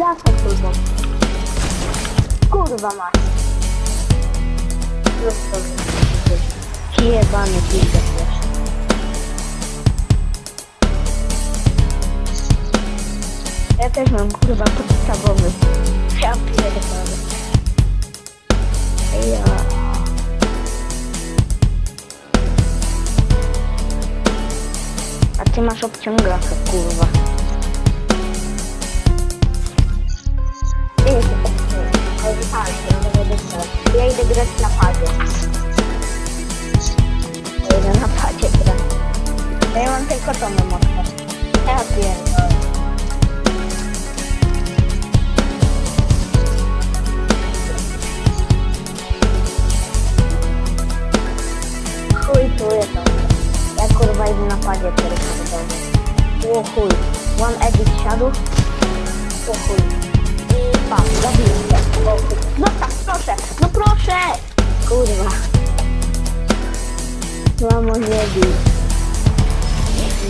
zasad, kurwa. Kurwa masz. Jebany pizda też. Ja też mam kurwa podstawowy. Ja pierdolę. Ja. A ty masz obciągakę, kurwa. Ja idę grać na padzie. Ja idę na Mamo, nie bij.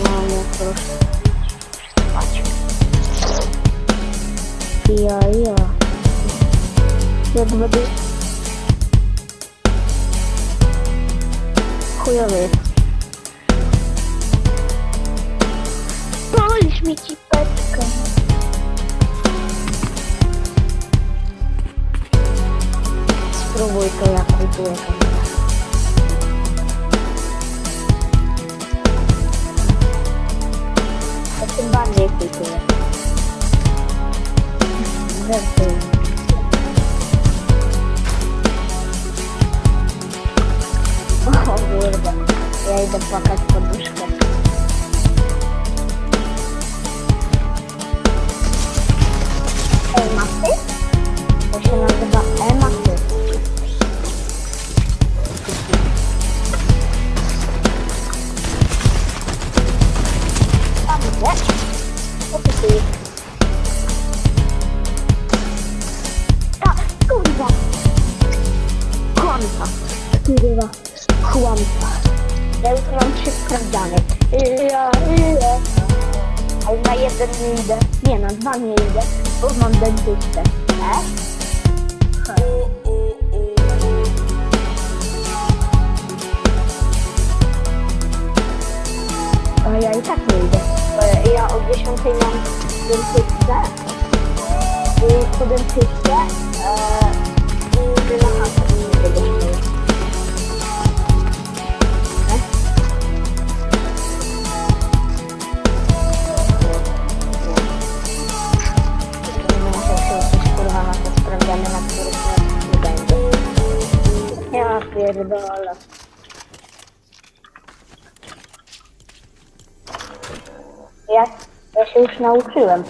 Mamo, proszę. Spać. Ja, ja. Ja będę... Chujowy jest. Polisz mi cipeczkę. Spróbuj to, ja kupuję to. Ja tym bardziej kupuję. Żartuję. O kurde, ja idę płakać poduszkę. Ematy? To na dwa nie idę, bo mam dentystę. E? Ale ja i tak nie idę. Bo Ja o 10 mam dentystę. I po dentystę e, idę na chatę. Pierdolę. Ja, ja się już nauczyłem.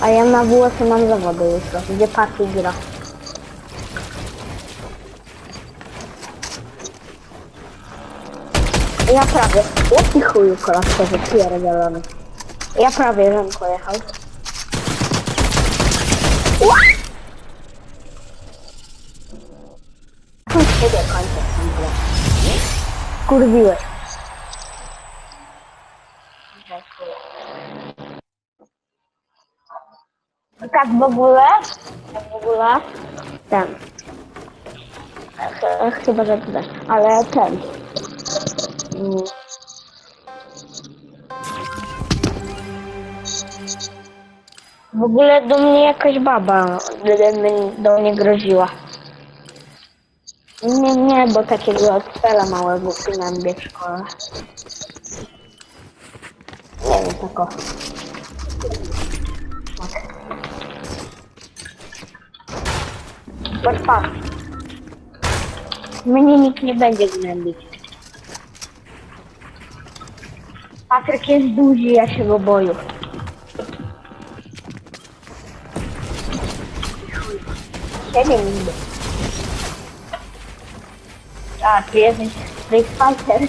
A ja na WF mam zawody jutro, gdzie Pati gra. Ja prawie. Jaki chuju kolarskowy pierdolony. Ja prawie żem pojechał. Chodź siebie kończę ogóle. Kurwiłeś. Tak w ogóle, tak w ogóle, ten. Ch- Chyba, że tutaj, ale ten. W ogóle do mnie jakaś baba do- mnie groziła. Nie, nie, bo takiego cela małego przynajmniej w szkole. Nie wiem, tako. Patrz, patrz. Mnie nikt nie będzie gnębić. Patryk jest duży, ja się go boję. Ciebie nigdy. A, ty jesteś Street Fighter.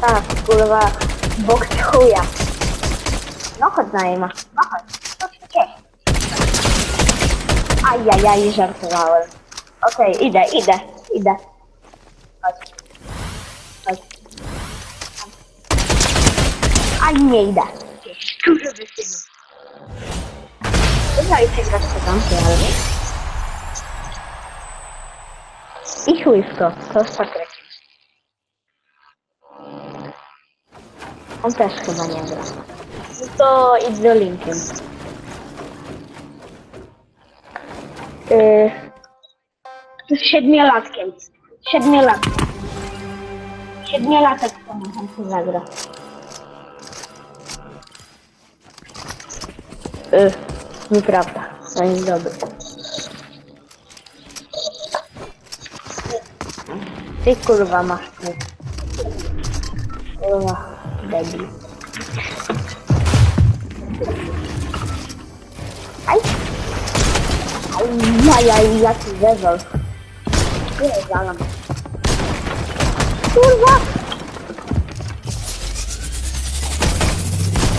Tak, kurwa, boks chuja. No chodź na Ema. No Ajajaj, żartowałem. Okej, idę, idę, idę. Chodź. Chodź. A nie idę. Kurwa, wysynu. No i się grasz po tamtej, ale... I chuj w to, to jest Patryk. On też chyba nie gra. No to idź do linkiem. Yy, z siedmiolatkiem. Siedmiolatkiem. Siedmiolatek to ma chętnie zagra. Yy, nieprawda. To jest dobry. Ty kurwa masz tu. Kurwa, debil. Ajajaj, jaki zezol. Nie zalam. Kurwa!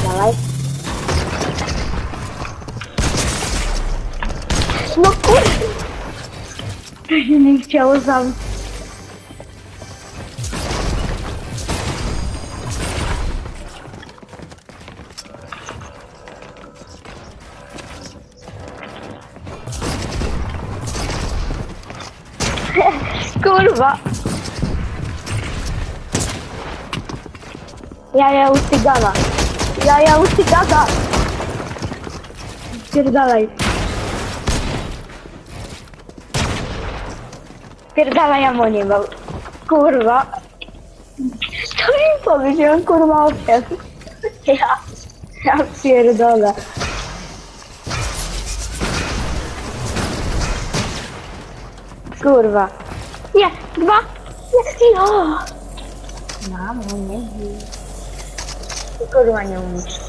Dawaj. No kurwa! To się nie chciało zamknąć. Kurwa. Jaja u cygana. Jaja u cygana. Spierdalaj. Spierdalaj Amonie, bo... Kurwa. Co mi powiedziałem, kurwa, ojciec? Ja... Ja pierdolę. Kurwa. Nie, dwa. Nie, no. Mamo, nie bij. Ty kurwa nie umiesz.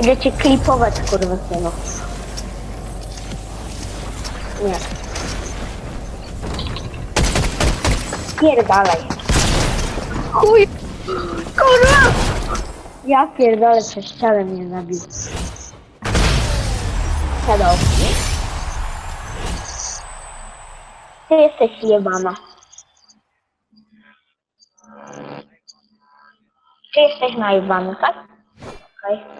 Idę cię klipować, kurwa, synu. Nie. Pierdalaj. Chuj. Kurwa! Ja pierdolę, przez ścianę mnie zabił. Hello. Ty jesteś jebana. Ty jesteś najebany, tak? Okej. Okay.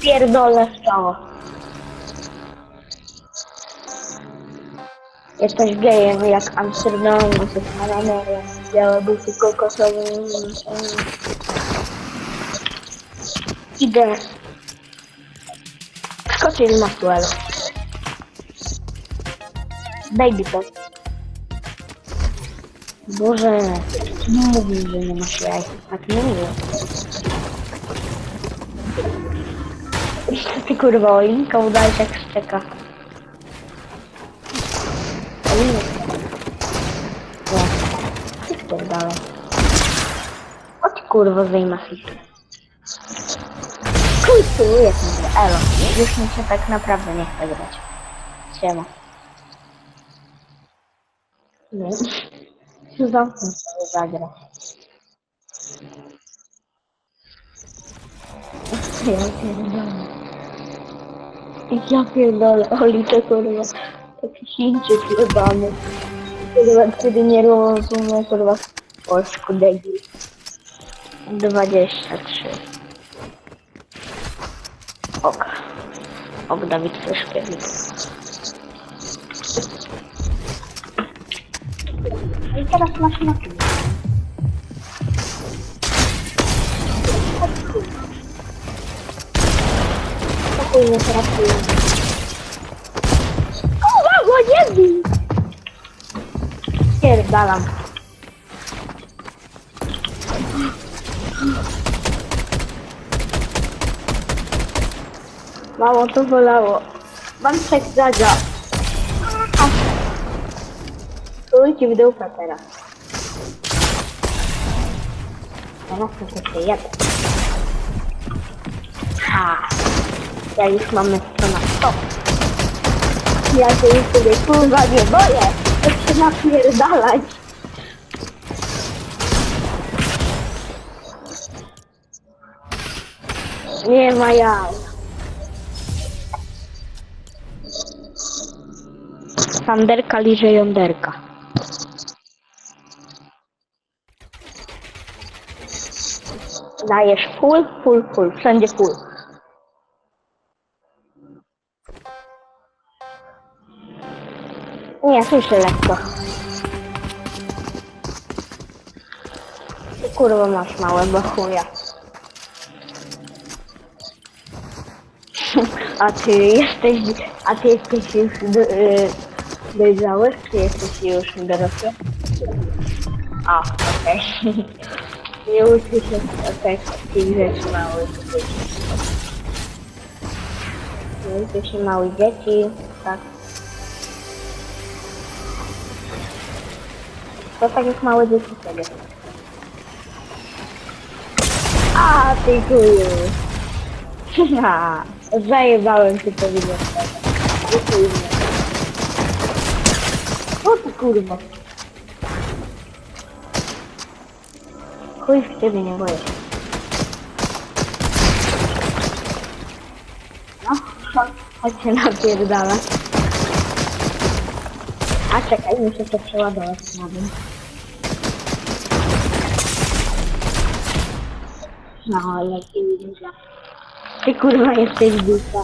Pierdolę w czoło. Jesteś gejem jak Amsterdam, jesteś Maramerem, białe buty kokosowe. Idę. Skoczył na duelu. Baby to. Boże, nie mówił, że nie masz jaj. Tak nie mówię. Co ty kurwa, Olinka udajesz jak szczeka. Olinka. Ty spierdalaj. O ty kurwa, zajma się. Kultuję ten Elo. Już mi się tak naprawdę nie chce grać. Siema. Nie. Zamknę sobie zagrać. Ja pierdolę. Ja pierdolę, Oli to kurwa. Taki Chińczyk jebany. Kurwa, który nie rozumie kurwa polsku debil. 23. Ok. Ok, Dawid Peszkiewicz. No I teraz masz na tym. Spokojnie, trafiłem. Kurwa, bo nie! Pierdalam. Mało to bolało. Mam trzech zadzia. Stójcie w dupę teraz. Teraz to się jedę. Ha! Ja już mamy to na 100. Ja się już sobie kurwa nie boję. To się napierdalać. Nie ma jaj. Sanderka liże jąderka. Dajesz full, full, full, wszędzie full. Nie, słyszę lekko. Ty kurwa masz małe bo chuja. A ty jesteś, a ty jesteś już do, y, dojrzały? Czy jesteś już dorosły? A, okej. Nie uczy się takich rzeczy małych dzieci. Nie uczy się małych dzieci, tak. To tak jak małe dzieci sobie. A, ty kuju. Zajebałem cię to widzę. Dziękuję. Ty kurwa. Chuj w ciebie nie boję się. No, chodź, się napierdala. A czekaj, muszę to przeładować na dół. No, lepiej duża. Ty kurwa jesteś duża.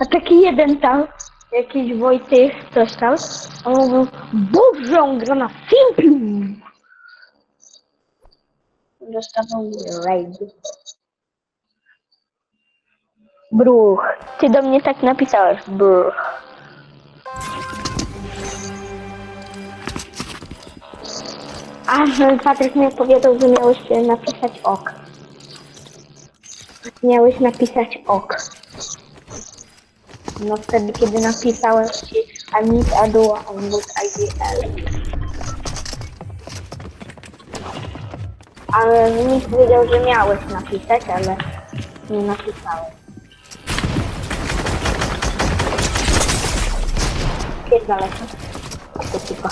A taki jeden tam, jakiś Wojtek, coś tam, on mówił, Boże, on gra na Simplu. Dostawał raid. Bruch. Ty do mnie tak napisałeś, bruch. A, że Patryk mi powiedział, że miałeś napisać ok. Miałeś napisać ok. No wtedy, kiedy napisałem ci Amit Adua Ambut IGL. Ale nikt wiedział, że miałeś napisać, ale nie napisałem. Pierdolę się. To tylko.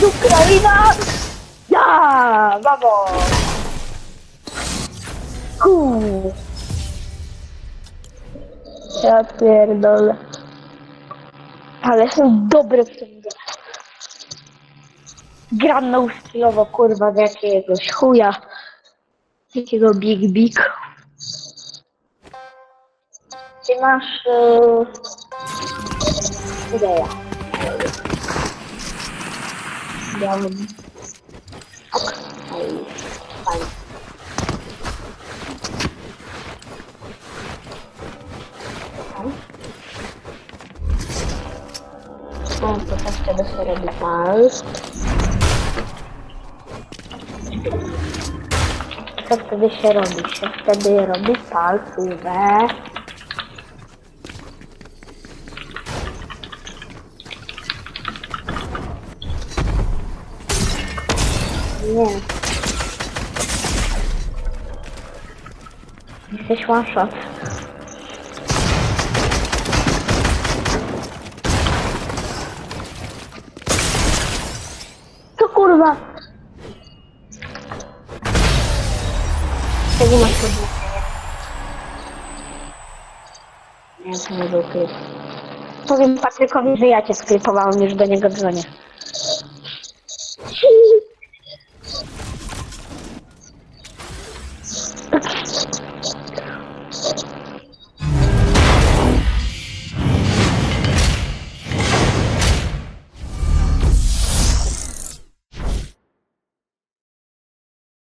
z Ukraina! Ja! Babo! Kuu. Ja pierdolę. Ale są dobre w tym grze. Gram kurwa, z jakiegoś chuja. Jakiego Big Big. Ty masz... Yy... Ideja. Białym. Pals. Co wtedy się robi? Się wtedy robi palcówę. Nie. Jesteś one shot. nie był klip. Powiem Patrykowi, że ja cię sklipowałem, już do niego dzwonię.